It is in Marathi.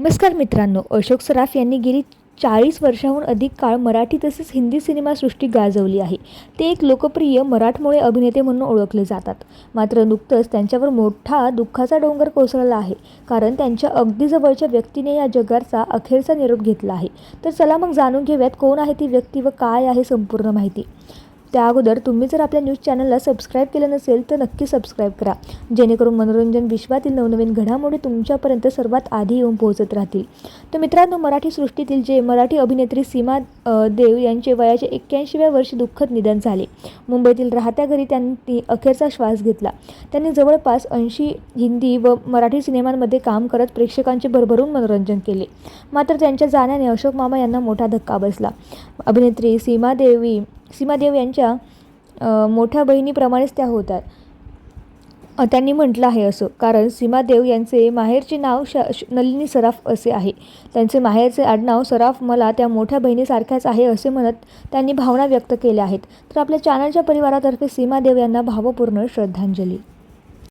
नमस्कार मित्रांनो अशोक सराफ यांनी गेली चाळीस वर्षाहून अधिक काळ मराठी तसेच हिंदी सिनेमासृष्टी गाजवली आहे. ते एक लोकप्रिय मराठमोळे अभिनेते म्हणून ओळखले जातात. मात्र नुकतंच त्यांच्यावर मोठा दुःखाचा डोंगर कोसळला आहे. कारण त्यांच्या अगदी जवळच्या व्यक्तीने या जगाचा अखेरचा निरोप घेतला आहे. तर चला मग जाणून घेऊयात कोण आहे ती व्यक्ती व काय आहे संपूर्ण माहिती. त्या अगोदर तुम्ही जर आपल्या न्यूज चॅनलला सबस्क्राईब केलं नसेल तर नक्की सबस्क्राईब करा. जेणेकरून मनोरंजन विश्वातील नवनवीन घडामोडी तुमच्यापर्यंत सर्वात आधी येऊन पोहोचत राहतील. तर मित्रांनो मराठी सृष्टीतील जे मराठी अभिनेत्री सीमा देव यांचे वयाचे एक्क्याऐंशीव्या वर्षी दुःखद निधन झाले. मुंबईतील राहत्या घरी त्यांनी अखेरचा श्वास घेतला. त्यांनी जवळपास ऐंशी हिंदी व मराठी सिनेमांमध्ये काम करत प्रेक्षकांचे भरभरून मनोरंजन केले. मात्र त्यांच्या जाण्याने अशोक मामा यांना मोठा धक्का बसला. अभिनेत्री सीमा देवी सीमादेव यांच्या मोठ्या बहिणीप्रमाणेच त्या होतात. त्यांनी म्हटलं आहे असं. कारण सीमादेव यांचे माहेरचे नाव श नलिनी सराफ असे आहे. त्यांचे माहेरचे आडनाव सराफ मला त्या मोठ्या बहिणीसारख्याच आहे असे म्हणत त्यांनी भावना व्यक्त केल्या आहेत. तर आपल्या चॅनलच्या परिवारातर्फे सीमादेव यांना भावपूर्ण श्रद्धांजली.